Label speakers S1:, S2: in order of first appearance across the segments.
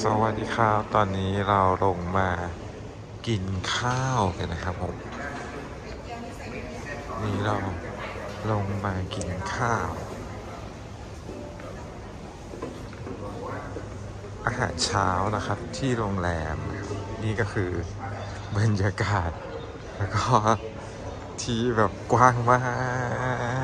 S1: สวัสดีครับตอนนี้เราลงมากินข้าวกันนะครับผม นี่เราลงมากินข้าว อาหารเช้านะครับที่โรงแรม นี่ก็คือบรรยากาศ แล้วก็ที่แบบกว้างมาก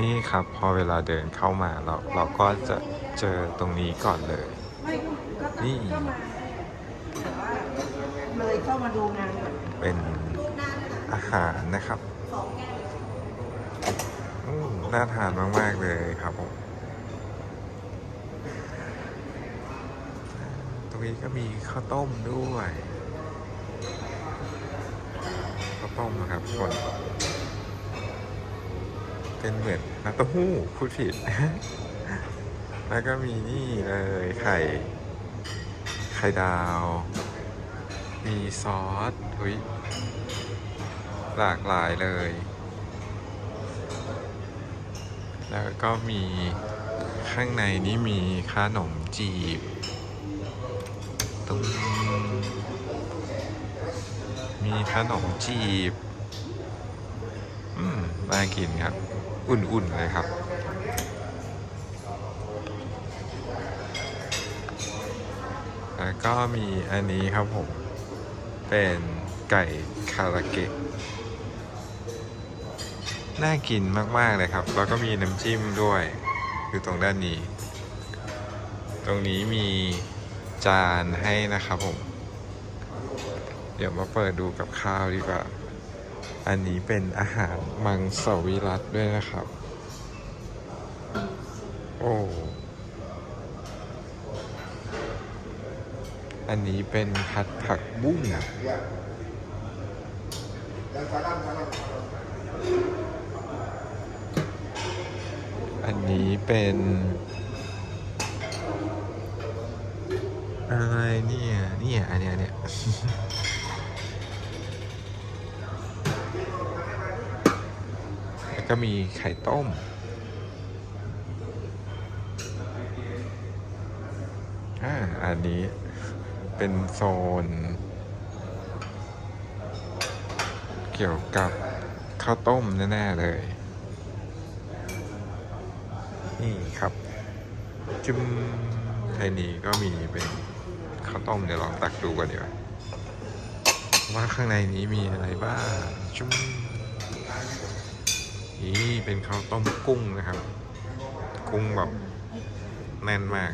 S1: นี่ครับพอเวลาเดินเข้ามาเราเราก็จะเจอตรงนี้ก่อนเลย
S2: ไม่ก็
S1: นี่
S2: ก็มาแต่ว่าเลยเข้ามาดูงานก่อน
S1: เป็นอาหารนะครับอืมน่าทานมาก ๆ เลยครับผม ตรงนี้ก็มีข้าวต้มด้วย ข้าวต้มนะครับทุกคน เป็นเหมือนน้ำเต้าหู้พูดผิด แล้วก็มีนี่เลยไข่ ไข่ดาว มีซอสอุยหลากหลายเลย แล้วก็มีข้างในนี้มีขนมจีบตุ้มมีขนมจีบ อืมน่ากินครับ อุ่นๆเลยครับแล้วก็มีอันนี้ครับผม เป็นไก่คาราเกะ น่ากินมาก ๆ เลยครับ แล้วก็มีน้ำจิ้มด้วยคือตรงด้านนี้ ตรงนี้มีจานให้นะครับผม เดี๋ยวมาเปิดดูกับข้าวดีกว่า อันนี้เป็นอาหารมังสวิรัตด้วยนะครับ โอ้ อันนี้เป็นผัดผักบุ้งอันนี้เป็น อะไรเนี่ย เนี่ย อันเนี้ยเนี้ย แล้วก็มีไข่ต้ม อ่า อันนี้เป็นโซน เกี่ยวกับข้าวต้มแน่ ๆ เลย นี่ครับ จุมไอ้นี้ก็มีเป็นข้าวต้มเดี๋ยวลองตักดูกันดีกว่าว่าข้างในนี้มีอะไรบ้าง จุม นี่เป็นข้าวต้มกุ้งนะครับ กุ้งแบบแน่นมาก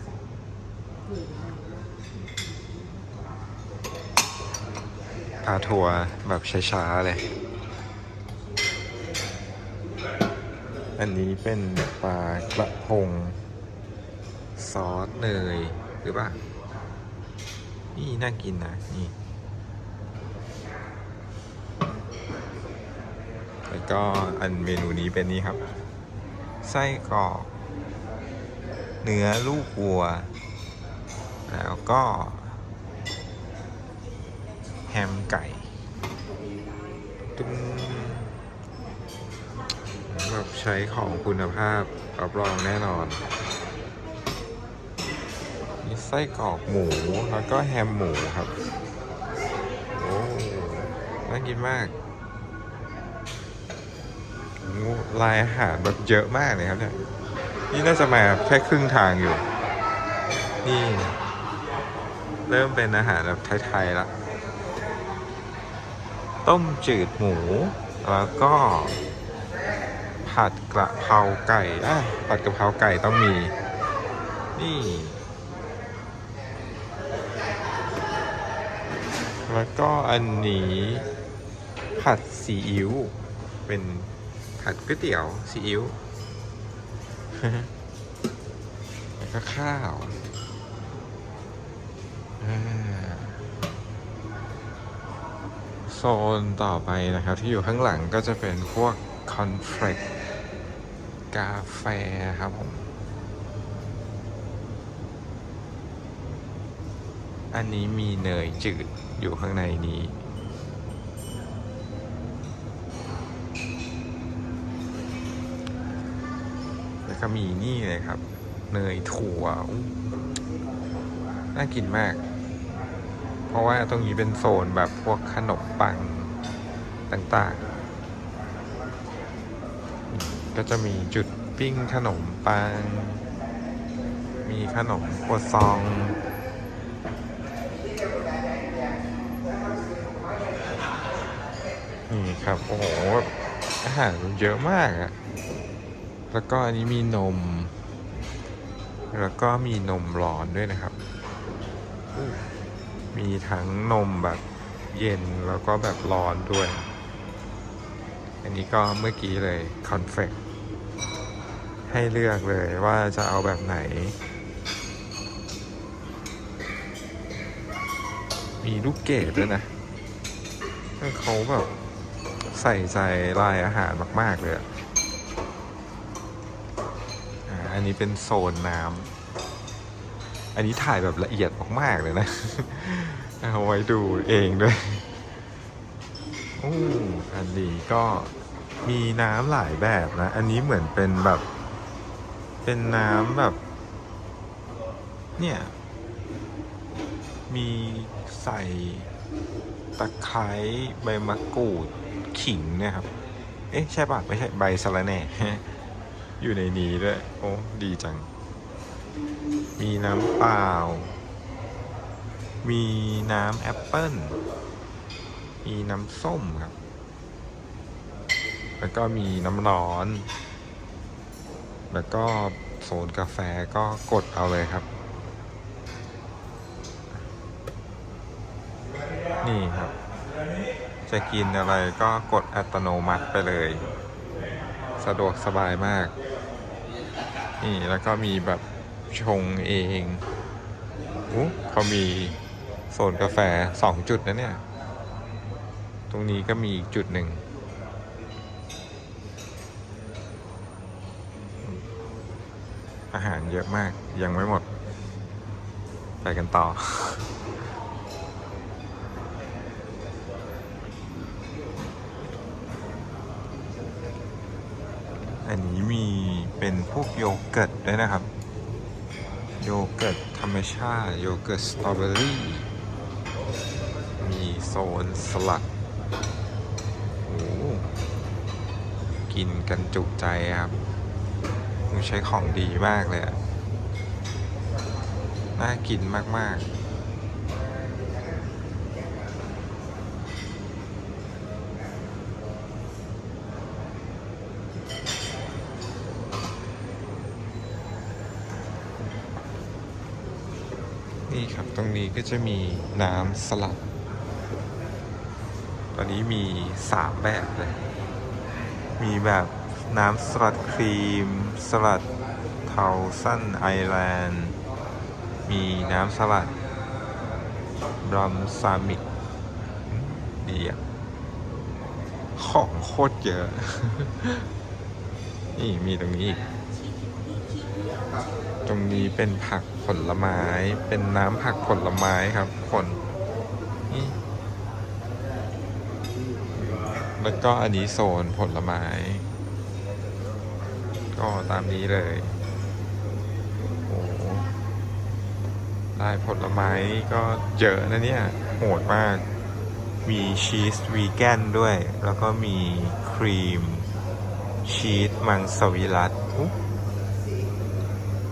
S1: พาทัวแบบช้าๆเลย อันนี้เป็นปลากระพง ซอสเนยหรือเปล่า นี่น่ากินนะ นี่ แล้ว ก็อันเมนูนี้เป็นนี่ครับ ไส้กรอกเนื้อลูกวัว แล้วก็ แฮมไก่ตุ้มแบบใช้ของคุณภาพรับรองแน่นอนมีไส้กรอกหมู แล้วก็แฮมหมูครับ โอ้ น่ากินมาก ลายอาหารแบบเยอะมากเลยครับเนี่ย นี่น่าจะมาแค่ครึ่งทางอยู่ นี่ เริ่มเป็นอาหารแบบไทยๆละ ต้มจืดหมู แล้วก็ ผัดกระเพราไก่อะผัดกระเพราไก่ต้องมี นี่ แล้วก็อันนี้ผัดซีอิ๊วเป็น ผัดก๋วยเตี๋ยวซีอิ๊วแล้วก็ข้าวโซนต่อไปนะครับ ที่อยู่ข้างหลังก็จะเป็นพวกคอนเฟลกกาแฟครับผม อันนี้มีเนยจืดอยู่ข้างในนี้ แล้ว ก็มีนี่เลยครับ เนยถั่วน่ากินมาก เพราะว่าตรงนี้เป็นโซนแบบพวกขนมปังต่างๆ ก็จะมีจุดปิ้งขนมปัง มีขนมครัวซอง นี่ครับ โอ้โหอาหารเยอะมากอะ แล้วก็อันนี้มีนม แล้วก็มีนมร้อนด้วยนะครับ มีทั้งนมแบบเย็นแล้วก็แบบร้อนด้วย อันนี้ก็เมื่อกี้เลยคอนเฟกให้เลือกเลยว่าจะเอาแบบไหน มีลูกเกดด้วยนะเขาแบบใส่ใจรายอาหารมาก ๆ เลยอะ อันนี้เป็นโซนน้ำ อันนี้ถ่ายแบบละเอียดมากๆเลยนะ เอาไว้ดูเองด้วยโอ้อันนี้ก็มีน้ำหลายแบบนะ อันนี้เหมือนเป็นแบบ เป็นน้ำแบบ เนี่ย มีใส่ตะไคร้ใบมะกรูดขิงนี่ยครับ เอ๊ะ ใช่ป่ะไม่ใช่ใบสะระแหน่ อยู่ในนี้ด้วย โอ้ ดีจัง มีน้ำเปล่า มีน้ำแอปเปิ้ล มีน้ำส้มครับ แล้วก็มีน้ำร้อน แล้วก็โซนกาแฟก็กดเอาเลยครับ นี่ครับ จะกินอะไรก็กดอัตโนมัติไปเลย สะดวกสบายมาก นี่แล้วก็มีแบบชงเองอู้เขามีโซนกาแฟสองจุดนะเนี่ย ตรงนี้ก็มีอีกจุดหนึ่ง อาหารเยอะมากยังไม่หมด ไปกันต่อ อันนี้มีเป็นพวกโยเกิร์ตด้วยนะครับ โยเกิร์ตธรรมชาติโยเกิร์ตสตรอเบอรี่ มีโซนสลัดโอ้กินกันจุใจครับมันใช้ของดีมากเลยอะน่ากินมาก ๆ นี่ครับ ตรงนี้ ก็จะมีน้ำสลัด ตอนนี้มีสามแบบเลย มีแบบน้ำสลัดครีม สลัดเทาสั้นไอแลนด์ มีน้ำสลัดบรัมซามิกดีอะ ของโคตรเยอะ นี่มีตรงนี้อีก ตรงนี้เป็นผักผลไม้ เป็นน้ำผักผลไม้ครับคนนี่แล้วก็อันนี้โซนผลไม้ ก็ตามนี้เลยโอ้โหได้ผลไม้ก็เยอะนะเนี่ย โหดมาก มีชีสวีแกนด้วย แล้วก็มีครีมชีสมังสวิรัต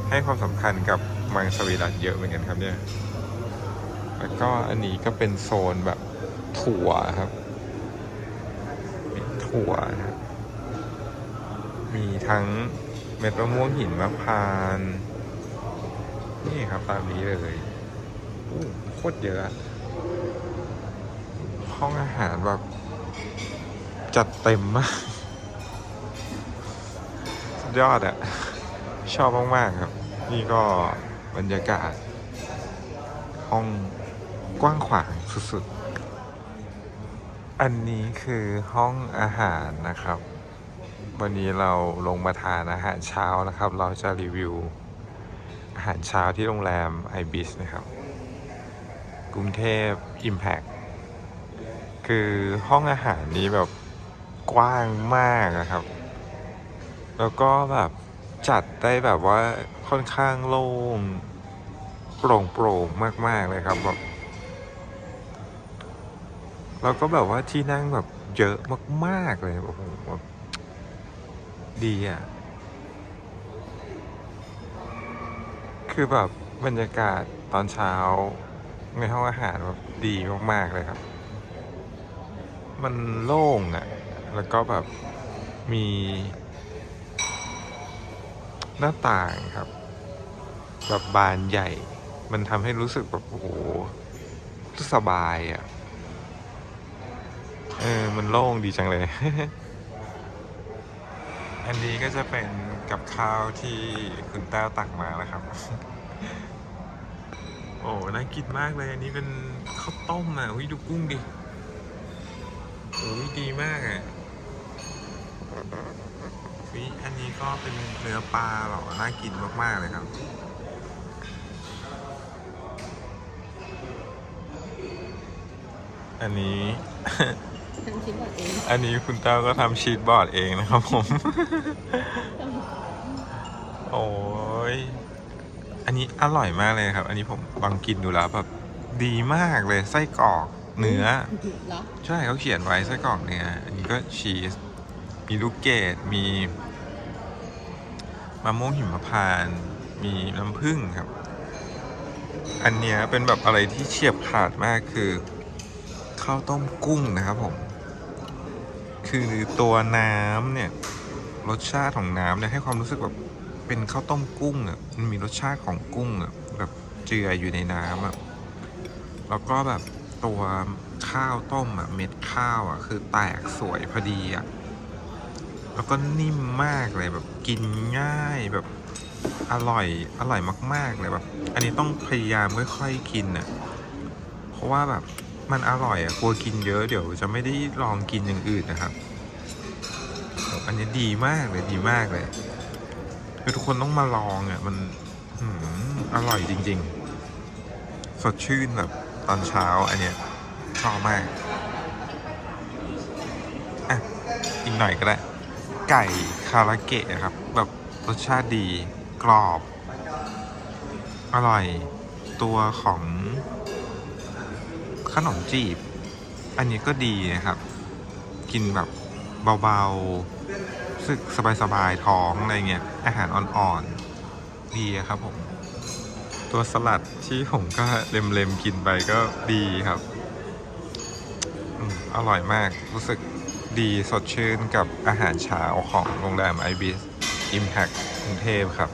S1: ให้ความสำคัญกับมังสวิรัตเยอะเหมือนกันครับเนี่ย แล้วก็อันนี้ก็เป็นโซนแบบถั่วครับ มีถั่วนะครับมีทั้งเม็ดมะม่วงหินมะพร้านนี่ครับตามนี้เลยอู้โคตรเยอะอะ ห้องอาหารแบบ จัดเต็มมาก สุดยอดอะชอบมาก ๆ ครับ นี่ก็บรรยากาศ ห้องกว้างขวางสุดๆ อันนี้คือห้องอาหารนะครับ วันนี้เราลงมาทานอาหารเช้านะครับ เราจะรีวิว อาหารเช้าที่โรงแรม ibis นะครับ กรุงเทพ Impact คือห้องอาหารนี้แบบกว้างมากนะครับ แล้วก็แบบจัดได้แบบว่า ค่อนข้างโล่งโปร่งโปร่งมาก ๆ เลยครับแบบแล้วก็แบบว่าที่นั่งแบบเยอะมาก ๆ เลยโอ้โหแบบดีอะ คือแบบบรรยากาศตอนเช้า ในห้องอาหารแบบดีมาก ๆ เลยครับ มันโล่งอะ แล้วก็แบบมีหน้าต่างครับ แบบบานใหญ่ มันทำให้รู้สึกแบบโอ้โหสบายอะ่ะ เออ มันโล่งดีจังเลย อันนี้ก็จะเป็นกับข้าวที่คุณแต้วตักมาแล้วครับ โอ้น่ากินมากเลย อันนี้เป็นข้าวต้มอะอุ้ยดูกุ้งดิโอ้ยดีมากอะวิอันนี้ก็เป็นเนื้อปลาหรอน่ากินมากๆเลยครับ อันนี้
S2: ทำชิ้นบอดเอง
S1: อันนี้คุณเต้าก็ทำชีตบอร์ดเองนะครับผม โอ้ย อันนี้อร่อยมากเลยครับ อันนี้ผมลองกินดูแล้วแบบดีมากเลยไส้กรอกเนื้อ
S2: เหรอ
S1: ใช่เขาเขียนไว้ไส้กรอกเนื้ออันนี้ก็ชีส มีลูกเกดมีมะม่วงหิมพานต์มีน้ำผึ้งครับ อันเนี้ยเป็นแบบอะไรที่เฉียบขาดมากคือ ข้าวต้มกุ้งนะครับผม คือตัวน้ำเนี่ยรสชาติของน้ำเนี่ยให้ความรู้สึกแบบเป็นข้าวต้มกุ้งอะมันมีรสชาติของกุ้งอะแบบเจืออยู่ในน้ำอะแล้วก็แบบตัวข้าวต้มอะเม็ดข้าวอะคือแตกสวยพอดีอะแล้วก็นิ่มมากเลยแบบกินง่ายแบบอร่อยอร่อยมาก ๆ เลยแบบ อันนี้ต้องพยายามค่อย ๆ กินอะเพราะว่าแบบ มันอร่อยอะกลัวกินเยอะเดี๋ยวจะไม่ได้ลองกินอย่างอื่นนะครับ อันนี้ดีมากเลยดีมากเลยคือทุกคนต้องมาลองอะมันอืมอร่อยจริง ๆ สดชื่นแบบตอนเช้าอันเนี้ยชอบมากอะอีกหน่อยก็ได้ ไก่คาราเกะครับ แบบรสชาติดีกรอบ อร่อยตัวของ ขนมจีบ อันนี้ก็ดีนะครับ กินแบบเบาๆสึกสบายๆท้องอะไรเงี้ย อาหารอ่อนๆ ดีครับผม ตัวสลัดที่ผมก็เล็มๆ กินไปก็ดีครับอืมอร่อยมาก รู้สึกดีสดชื่นกับอาหารเช้าของโรงแรมไอบิสอิมแพคกรุงเทพครับ